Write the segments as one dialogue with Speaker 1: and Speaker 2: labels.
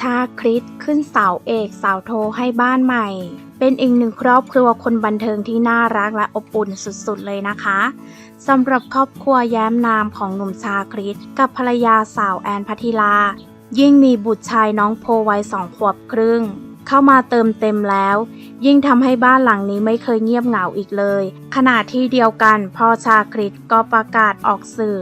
Speaker 1: ชาคริสขึ้นเสาเอกเสาโทให้บ้านใหม่ เป็นอีกหนึ่งครอบครัวคนบันเทิงที่น่ารักและอบอุ่นสุดๆเลยนะคะสำหรับครอบครัวแย้มนามของหนุ่มชาคริสกับภรรยาสาวแอนพัทิลา ยิ่งมีบุตรชายน้องโพวัยสองขวบครึ่ง เข้ามาเติมเต็มแล้ว ยิ่งทำให้บ้านหลังนี้ไม่เคยเงียบเหงาอีกเลย ขณะที่เดียวกันพ่อชาคริสก็ประกาศออกสื่อ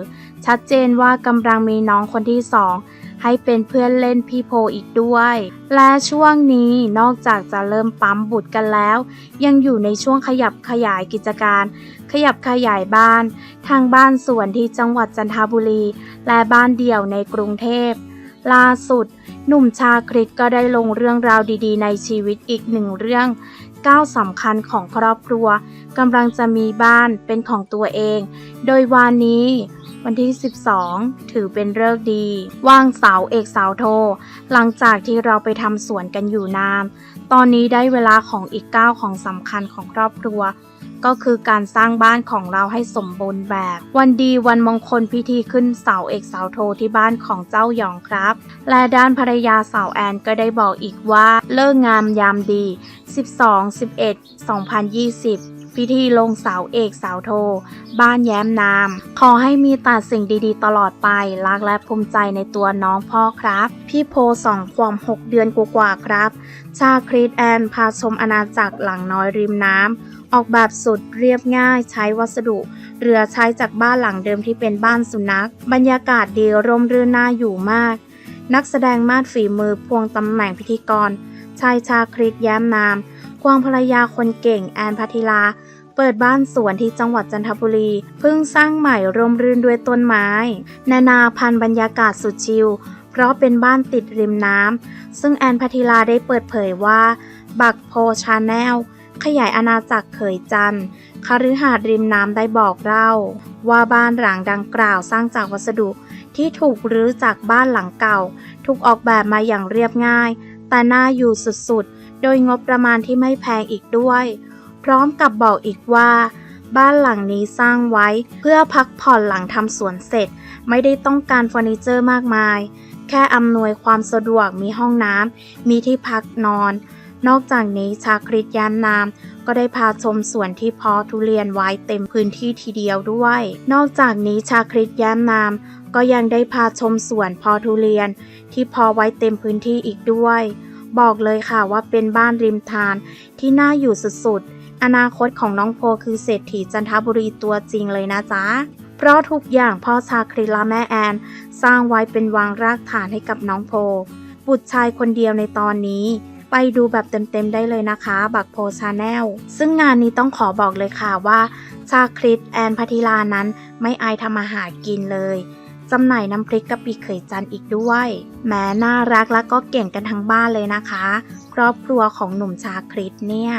Speaker 1: ชัดเจนว่ากำลังมีน้องคนที่สอง ให้เป็นเพื่อนเล่นพี่โพอีกด้วย และช่วงนี้นอกจากจะเริ่มปั๊มบุตรกันแล้ว ยังอยู่ในช่วงขยับขยายกิจการ ขยับขยายบ้าน ทางบ้านสวนที่จังหวัดจันทบุรี และบ้านเดี่ยวในกรุงเทพล่าสุด หนุ่มชาคริสก็ได้ลงเรื่องราวดีๆ ในชีวิตอีกหนึ่งเรื่องก้าวสำคัญของครอบครัวกำลังจะมีบ้านเป็นของตัวเอง โดยวานนี้ วันที่ 12 ถือเป็นฤกษ์ดี ว่างเสาเอกเสาโท หลังจากที่เราไปทำสวนกันอยู่นาน ตอนนี้ได้เวลาของอีกก้าวของสำคัญของครอบครัว ก็คือการสร้างบ้านของเราให้สมบูรณ์แบบ วันดีวันมงคลพิธีขึ้นเสาเอกเสาโทที่บ้านของเจ้าหยองครับ และด้านภรรยาสาวแอนก็ได้บอกอีกว่าเลิกงามยามดี 12 11 2020 พิธีลงเสาเอกเสาโท บ้านแย้มนาม ขอให้มีแต่สิ่งดีๆ ตลอดไป รักและภูมิใจในตัวน้องพ่อครับ พี่โพสองขวบหกเดือนกว่าๆครับ ชาคริสแอนพาชมอาณาจักรหลังน้อยริมน้ำ ออกแบบสุดเรียบง่ายใช้วัสดุเรือใช้จากบ้านหลังเดิมที่เป็นบ้านสุนัข บรรยากาศดีร่มรื่นน่าอยู่มาก นักแสดงมาดฝีมือพวงตำแหน่งพิธีกรชายชาคริสแย้มนาม ควงภรรยาคนเก่งแอนพัทิลา เปิดบ้านสวนที่จังหวัดจันทบุรีเพิ่งสร้างใหม่ร่มรื่นด้วยต้นไม้ นานาพันธุ์บรรยากาศสุดชิลเพราะเป็นบ้านติดริมน้ำซึ่งแอนพัทิลาได้เปิดเผยว่า บักโพชาแนลขยายอาณาจักรเขยจันทร์คฤหาสน์ริมน้ำได้บอกเล่า ว่าบ้านหลังดังกล่าวสร้างจากวัสดุที่ถูกรื้อจากบ้านหลังเก่า ถูกออกแบบมาอย่างเรียบง่าย แต่น่าอยู่สุดๆ โดยงบประมาณที่ไม่แพงอีกด้วย พร้อมกับบอกอีกว่า บ้านหลังนี้สร้างไว้เพื่อพักผ่อนหลังทำสวนเสร็จ ไม่ได้ต้องการเฟอร์นิเจอร์มากมาย แค่อำนวยความสะดวกมีห้องน้ำมีที่พักนอน นอกจากนี้ชาคริตยามนามก็ได้พาชมสวนที่เพาะทุเรียนไว้เต็มพื้นที่ทีเดียวด้วย นอกจากนี้ชาคริตยามนามก็ยังได้พาชมสวนเพาะทุเรียน ที่พอไว้เต็มพื้นที่อีกด้วย บอกเลยค่ะว่าเป็นบ้านริมทานที่น่าอยู่สุดๆ อนาคตของน้องโพคือเศรษฐีจันทบุรีตัวจริงเลยนะจ๊ะ เพราะทุกอย่างพ่อชาคริและแม่แอน สร้างไว้เป็นวางรากฐานให้กับน้องโพ บุตรชายคนเดียวในตอนนี้ ไปดูแบบเต็มๆได้เลยนะคะ บักโพชาแนล ซึ่งงานนี้ต้องขอบอกเลยค่ะว่า ชาคริตแอนพัทิลานั้นไม่อายทำอาหารกินเลยจำหน่ายน้ำพริกกะปิเขยจันอีกด้วย แม้น่ารักและก็เก่งกันทั้งบ้านเลยนะคะ ครอบครัวของหนุ่มชาคริตเนี่ย